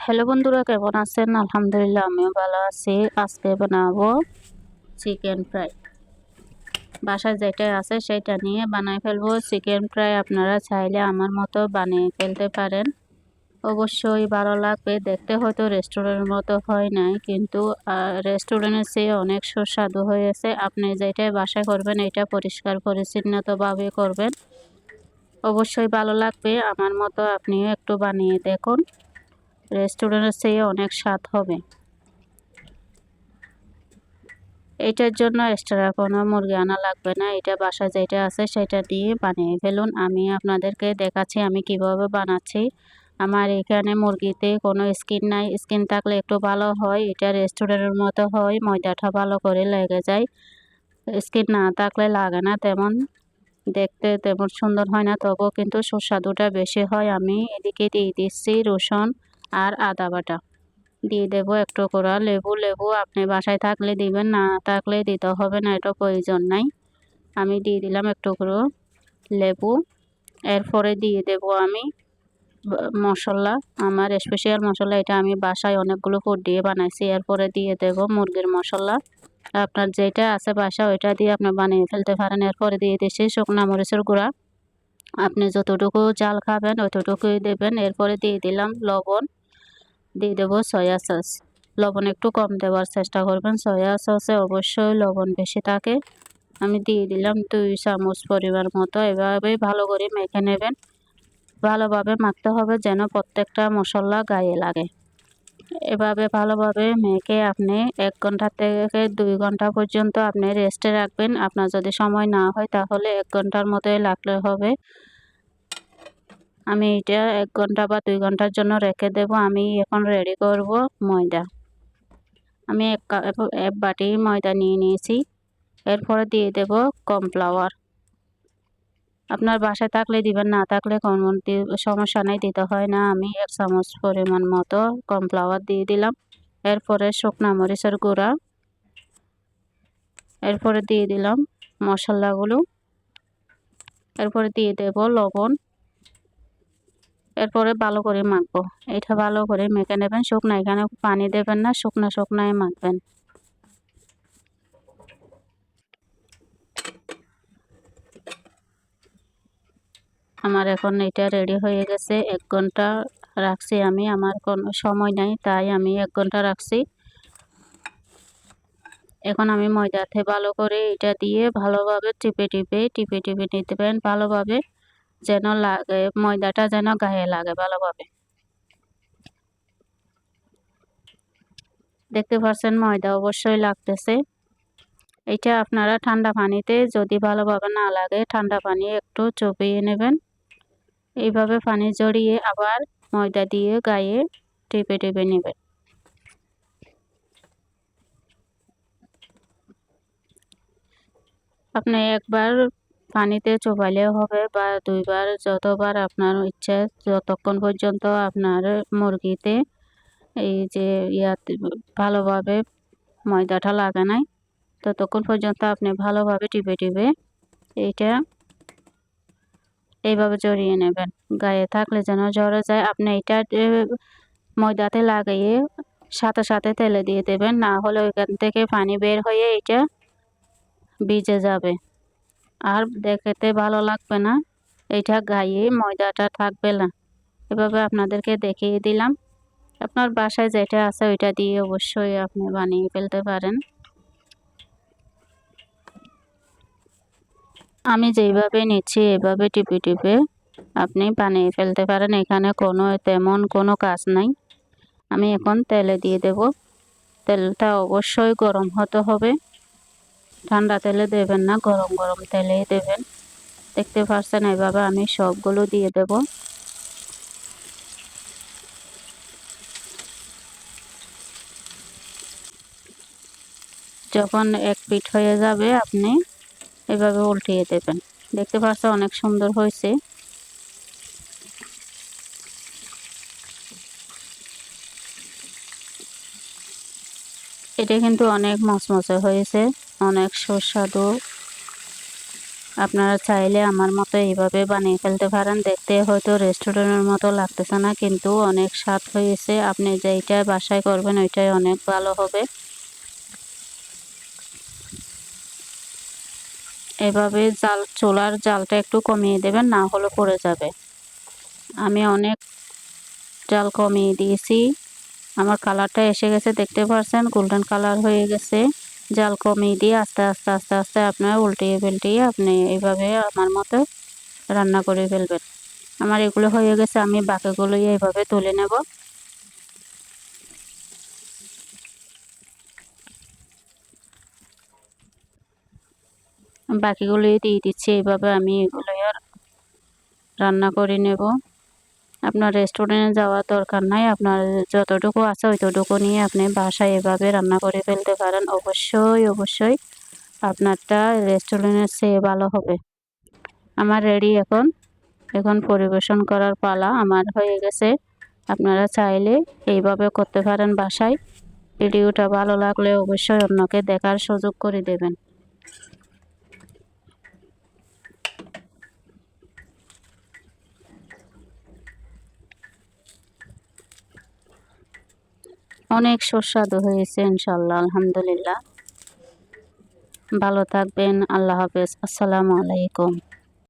Hello বন্ধুরা, কেমন আছেন? আলহামদুলিল্লাহ, আমিও ভালো আছি। আজকে বানাবো চিকেন ফ্রাই বাসায় যেটা আছে সেটা নিয়ে বানাই ফেলব। চিকেন ফ্রাই আপনারা চাইলে আমার মতো বানিয়ে ফেলতে পারেন। অবশ্যই ভালো লাগবে। দেখতে হয়তো রেস্টুরেন্টের মতো হয় নাই, কিন্তু রেস্টুরেন্টের চেয়ে অনেক সুস্বাদু হয়েছে। আপনি যেটা বাসায় করবেন, এটা পরিষ্কার, পরিচ্ছন্নতভাবে করবেন। অবশ্যই ভালো লাগবে। আমার মতো আপনিও একটু বানিয়ে দেখুন। রেস্টুরেন্টের চেয়ে অনেক স্বাদ হবে। এটার জন্য এক্সট্রা কোনো মুরগি আনা লাগবে না। এটা বাসা যেটা আছে সেটা দিয়ে বানিয়ে ফেলুন। আমি আপনাদেরকে দেখাচ্ছি আমি কীভাবে বানাচ্ছি। আমার এখানে মুরগিতে কোনো স্কিন নাই। স্কিন থাকলে একটু ভালো হয়। এটা রেস্টুরেন্টের মতো হয়। ময়দাটা ভালো করে লেগে যায়। স্কিন না থাকলে লাগে না তেমন। দেখতে তেমন সুন্দর হয় না। তবুও কিন্তু সুস্বাদুটা বেশি হয়। আমি এদিকে দিয়ে দিচ্ছি রসুন। আর আদা বাটা। দিয়ে দেব একটু করে লেবু। লেবু আপনি বাসায় থাকলে দিবেন, না থাকলে দিতে হবে না, এটা প্রয়োজন নাই। আমি দিয়ে দিলাম একটু করে লেবু। এরপরে দিয়ে দেব আমি মশলা। আমার স্পেশাল মশলা এটা আমি বাসায় অনেকগুলো ফুড দিয়ে বানাইছি। এরপরে দিয়ে দেব মুরগির মশলা। আপনার যেটা আছে বাসা, ওইটা দিয়ে আপনি বানিয়ে ফেলতে পারেন। এরপরে দিয়ে দিচ্ছি শুকনা মরিচের গুঁড়া। আপনি যতটুকু জাল খাবেন অতটুকুই দেবেন। এরপরে দিয়ে দিলাম লবণ। দিয়ে দেবো সয়া সস লবণ একটু কম দেওয়ার চেষ্টা করবেন। সয়া সসে অবশ্যই লবণ বেশি থাকে। আমি দিয়ে দিলাম দুই চামচ পরিমাণ মতো। এভাবেই ভালো করে মেখে নেবেন। ভালোভাবে মাখতে হবে যেন প্রত্যেকটা মশলা গায়ে লাগে। এভাবে ভালোভাবে মেখে আপনি এক ঘণ্টা থেকে দুই ঘণ্টা পর্যন্ত আপনি রেস্টে রাখবেন। আপনার যদি সময় না হয় তাহলে এক ঘণ্টার মতোই লাগলে হবে। আমি এটা এক ঘণ্টা বা দুই ঘণ্টার জন্য রেখে দেব। আমি এখন রেডি করব ময়দা। আমি এক এক বাটি ময়দা নিয়ে নিয়েছি। এরপরে দিয়ে দেব কর্নফ্লাওয়ার। আপনার বাসায় থাকলে দিবেন, না থাকলে কোনো সমস্যা নেই, দিতে হয় না। আমি এক চামচ পরিমাণ মতো কর্নফ্লাওয়ার দিয়ে দিলাম। এরপরে শুকনা মরিচের গুঁড়া। এরপরে দিয়ে দিলাম মশলাগুলো। এরপরে দিয়ে দেব লবণ। এরপরে ভালো করে মাখবো। এটা ভালো করে মেখে নেবেন। শুকনো, এখানে পানি দেবেন না, শুকনো, শুকনায় মাখবেন। আমার এখন এটা রেডি হয়ে গেছে। এক ঘণ্টা রাখছি আমি। আমার কোনো সময় নাই, তাই আমি এক ঘণ্টা রাখছি। এখন আমি ময়দাতে ভালো করে এটা দিয়ে ভালোভাবে টিপে টিপে টিপে টিপে নিতেবেন ভালোভাবে। যেন লাগে, ময়দাটা যেন গায়ে লাগে ভালোভাবে। দেখতে পাচ্ছেন ময়দা অবশ্যই লাগতেছে। এটা আপনারা ঠান্ডা পানিতে যদি ভালোভাবে না লাগে, ঠান্ডা পানি একটু চপিয়ে নেবেন। এইভাবে পানি জড়িয়ে আবার ময়দা দিয়ে গায়ে টেপে টেপে নেবেন। আপনি একবার পানিতে চোবাইলেও হবে বা দুইবার যতবার আপনার ইচ্ছে যতক্ষণ পর্যন্ত আপনার মুরগিতে এই যে ইয়াতে ভালোভাবে ময়দাটা লাগে নাই, ততক্ষণ পর্যন্ত আপনি ভালোভাবে টিপে টিপে এইটা এইভাবে জড়িয়ে নেবেন। গায়ে থাকলে যেন জড়ে যায়, আপনি এটা ময়দাতে লাগিয়ে সাথে সাথে তেলে দিয়ে দেবেন, না হলে ওইখান থেকে পানি বের হয়ে এটা ভিজে যাবে। আর দেখতে ভালো লাগবে না। এটা গায়ে ময়দাটা থাকবে না। এভাবে আপনাদেরকে দেখিয়ে দিলাম। আপনার বাসায় যেটা আছে ওইটা দিয়ে অবশ্যই আপনি বানিয়ে ফেলতে পারেন। আমি যেইভাবে নিচ্ছি, এভাবে টিপে টিপে আপনি বানিয়ে ফেলতে পারেন। এখানে কোনো তেমন কোনো কাজ নাই। আমি এখন তেলে দিয়ে দেব। তেলটা অবশ্যই গরম হতে হবে। ঠান্ডা তেলে দেবেন না, গরম গরম তেলে দেবেন। দেখতে পাচ্ছেন এভাবে আমি সবগুলো দিয়ে দেব। যখন এক পিঠ হয়ে যাবে, আপনি এভাবে উল্টিয়ে দেবেন। দেখতে পাচ্ছেন অনেক সুন্দর হয়েছে। এটা কিন্তু অনেক মচমচে হয়েছে। অনেক সুস্বাদু। আপনারা চাইলে আমার মতো এইভাবে বানিয়ে ফেলতে পারেন। দেখতে হয়তো রেস্টুরেন্টের মতো লাগতেছে না, কিন্তু অনেক স্বাদ হয়েছে। আপনি যেইটা বাসায় করবেন, ওইটাই অনেক ভালো হবে। এভাবে জাল, চোলার জালটা একটু কমিয়ে দেবেন, না হলে পড়ে যাবে। আমি অনেক জাল কমিয়ে দিয়েছি। আমার কালারটা এসে গেছে, দেখতে পাচ্ছেন গোল্ডেন কালার হয়ে গেছে। জাল কমিয়ে দিয়ে আস্তে আস্তে আস্তে আস্তে আপনার উল্টিয়ে পাল্টিয়ে আপনি এইভাবে আমার মতো রান্না করে ফেলবেন। আমার এগুলো হয়ে গেছে, আমি বাকিগুলো এইভাবে তুলে নেব। বাকিগুলো দিয়ে দিচ্ছি, এইভাবে আমি এগুলো রান্না করে নেব। আপনার রেস্টুরেন্টে যাওয়ার দরকার নাই। আপনার যতটুকু আছে ওইতটুকু নিয়ে আপনি বাসায় এভাবে রান্না করে ফেলতে পারেন। অবশ্যই অবশ্যই আপনারটা রেস্টুরেন্টের চেয়ে ভালো হবে। আমার রেডি এখন। এখন পরিবেশন করার পালা আমার হয়ে গেছে। আপনারা চাইলে এইভাবে করতে পারেন বাসায়। ভিডিওটা ভালো লাগলে অবশ্যই অন্যকে দেখার সুযোগ করে দেবেন। অনেক সুস্বাদু হয়েছে ইনশাল্লাহ আলহামদুলিল্লাহ। ভালো থাকবেন আল্লাহ হাফেজ আসসালামু আলাইকুম।